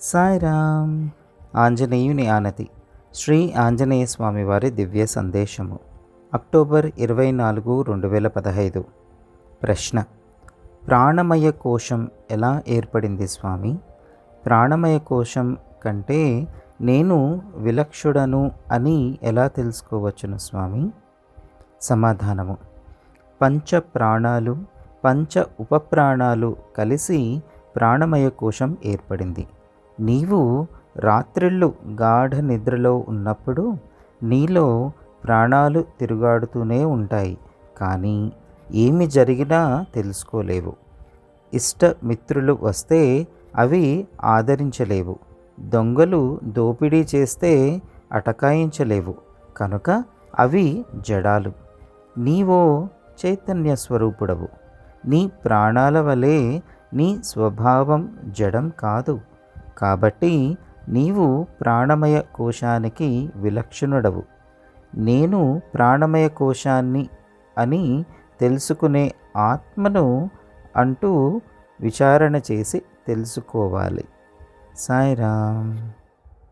సాయిరామ్. ఆంజనేయుని ఆనతి. శ్రీ ఆంజనేయ స్వామి వారి దివ్య సందేశము. అక్టోబర్ ఇరవై నాలుగు రెండు వేల పదహైదు. ప్రశ్న. ప్రాణమయ కోశం ఎలా ఏర్పడింది స్వామి? ప్రాణమయ కోశం కంటే నేను విలక్షుడను అని ఎలా తెలుసుకోవచ్చును స్వామి? సమాధానము. పంచ ప్రాణాలు పంచ ఉపప్రాణాలు కలిసి ప్రాణమయ కోశం ఏర్పడింది. నీవు రాత్రిళ్ళు గాఢ నిద్రలో ఉన్నప్పుడు నీలో ప్రాణాలు తిరుగాడుతూనే ఉంటాయి కానీ ఏమి జరిగినా తెలుసుకోలేవు. ఇష్ట మిత్రులు వస్తే అవి ఆదరించలేవు. దొంగలు దోపిడీ చేస్తే అటకాయించలేవు కనుక అవి జడాలు. నీవో చైతన్య స్వరూపుడవు. నీ ప్రాణాల వలె నీ స్వభావం జడం కాదు. కాబట్టి నీవు ప్రాణమయ కోశానికి విలక్షణుడవు. నేను ప్రాణమయ కోశాన్ని అని తెలుసుకునే ఆత్మను అంటూ విచారణ చేసి తెలుసుకోవాలి. సాయిరామ్.